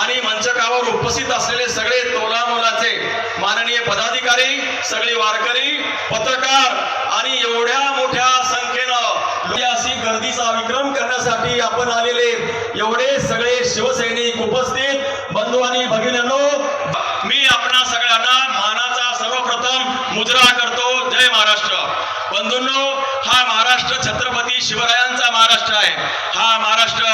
आणि मंचकावर उपस्थित असलेले सगळे तोला मोलाचे माननीय पदाधिकारी सगळे वारकरी पत्रकार आणि एवढ्या मोठ्या संख्येनं अशी गर्दीचा विक्रम करण्यासाठी आपण आलेले एवढे सगळे शिवसैनिक उपस्थित. बंधू आणि भगिनींनो मी आपणा सगळ्यांना मानाचा सर्वप्रथम मुजरा करतो. जय महाराष्ट्र. बंधूंनो हा महाराष्ट्र छत्रपती शिवरायांचा महाराष्ट्र आहे. हा महाराष्ट्र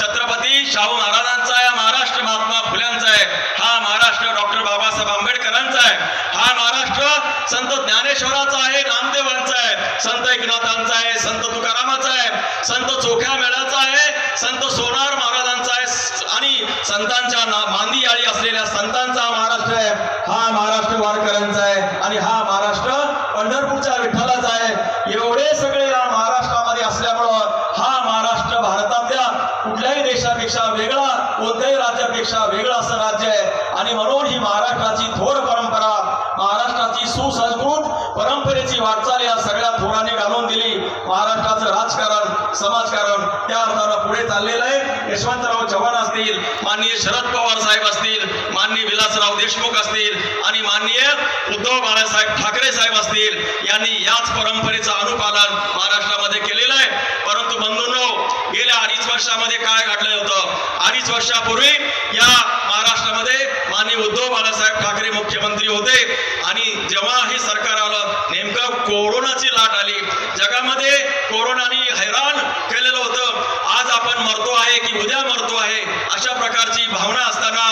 छत्रपती शाहू महाराज आहे हा महाराष्ट्र महात्मा फुल्यांचा आहे हा महाराष्ट्र डॉक्टर बाबासाहेब आंबेडकरांचा आहे हा महाराष्ट्र संत ज्ञानेश्वराचा आहे नामदेवांचा आहे संत एकनाथांचा आहे संत तुकारामाचा आहे संत चोख्या मेळाचा आहे संत सोनार महाराजांचा आहे आणि संतांच्या मांदी आळी असलेल्या संतांचा महाराष्ट्र आहे. हा महाराष्ट्र वारकऱ्यांचा आहे आणि हा महाराष्ट्र पंढरपूरच्या विठ्ठलाचा आहे. एवढे सगळे या महाराष्ट्रामध्ये असल्यामुळं हा महाराष्ट्र भारतातल्या कुठल्याही देशापेक्षा वेगळा कोणत्याही राज्यापेक्षा वेगळं असं राज्य आहे. आणि म्हणून ही महाराष्ट्राची थोर परंपरा महाराष्ट्राची सुसंस्कृत परंपरेची वाटचाल या सगळ्या थोरांनी घालून दिली. महाराष्ट्राचं राजकारण समाजकारण त्या अर्थानं पुढे चाललेलं आहे. यशवंतराव चव्हाण असतील माननीय शरद पवार साहेब असतील माननीय विलासराव देशमुख असतील आणि माननीय उद्धव बाळासाहेब ठाकरे साहेब असतील यांनी याच परंपरेचं अनुपालन महाराष्ट्रामध्ये केलेलं आहे. परंतु बंधूंनो गेल्या अडीच वर्षामध्ये काय घडलं होतं? अडीच वर्षापूर्वी या महाराष्ट्रामध्ये माननीय उद्धव बाळासाहेब ठाकरे मुख्यमंत्री होते आणि जगामध्ये कोरोनाने हैराण केलेलं होतं. आज आपण मरतो आहे की उद्या मरतो आहे अशा प्रकारची भावना असताना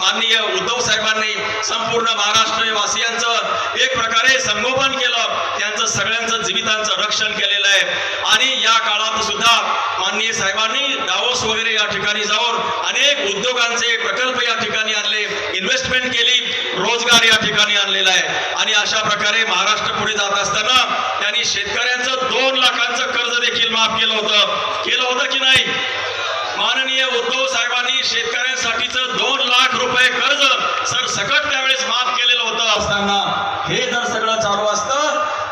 माननीय उद्धव साहेबांनी संपूर्ण महाराष्ट्र वासियांचं एक प्रकारे संगोपन केलं. त्यांचं सगळ्यांचं जीवितांचं रक्षण केलेलं आणि या काळात सुद्धा माननीय साहेबांनी डावोस वगैरे या ठिकाणी जाऊन अनेक उद्योगांचे प्रकल्प या ठिकाणी आणले इन्व्हेस्टमेंट केली रोजगार या ठिकाणी आणलेला आहे. आणि अशा प्रकारे महाराष्ट्र पुढे जात असताना त्यांनी शेतकऱ्यांचं दोन लाखांचं कर्ज देखील माफ केलं होतं. केलं होतं की नाही? माननीय उद्धव साहेबांनी शेतकऱ्यांसाठीच दोन लाख रुपये कर्ज सर सकट त्यावेळेस माफ केलेलं होतं असताना. हे जर सगळं चालू असतं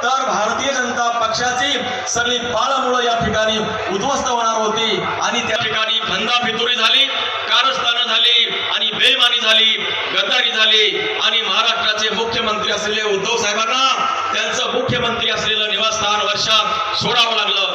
तर भारतीय जनता पक्षाची सगळी पाळमुळं या ठिकाणी उद्ध्वस्त होणार होती. आणि त्या ठिकाणी फंदा फितुरी झाली कारस्थानं झाली आणि बेमानी झाली गद्दारी झाली. आणि महाराष्ट्राचे मुख्यमंत्री असलेले उद्धव साहेबांना त्यांचं मुख्यमंत्री असलेलं निवासस्थान वर्षात सोडावं लागलं.